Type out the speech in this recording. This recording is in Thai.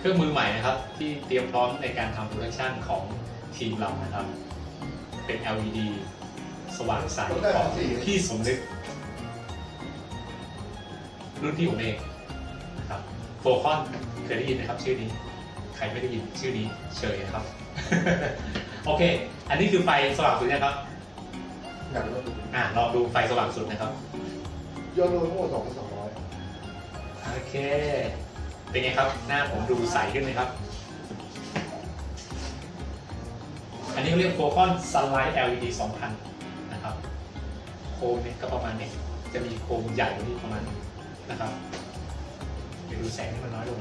เครื่องมือใหม่นะครับ ที่เตรียมพร้อมในการทำโปรดักชันของทีมเรานะครับ เป็น LED สว่างใสของพี่สมนึกรุ่นพี่ผมเองนะครับโฟคอนเคยได้ยินไหมครับ ชื่อนี้ ใครไม่ได้ยินชื่อนี้เชยนะครับ โอเค อันนี้คือไฟสว่างสุดนะครับอยากรู้ว่าอ่าลองดูไฟสว่างสุดนะครับยอดรวมทั้งหมดสองพันสองร้อยโอเค เป็นไงครับ หน้าผมดูใสขึ้นไหมครับ อันนี้เรียกโฟคอนสไลด์ LED 2000 นะครับ โคมเนี่ยก็ประมาณนี้ จะมีโคมใหญ่กว่านี้ประมาณนี้นะครับ เดี๋ยวดูแสงที่มันน้อยลง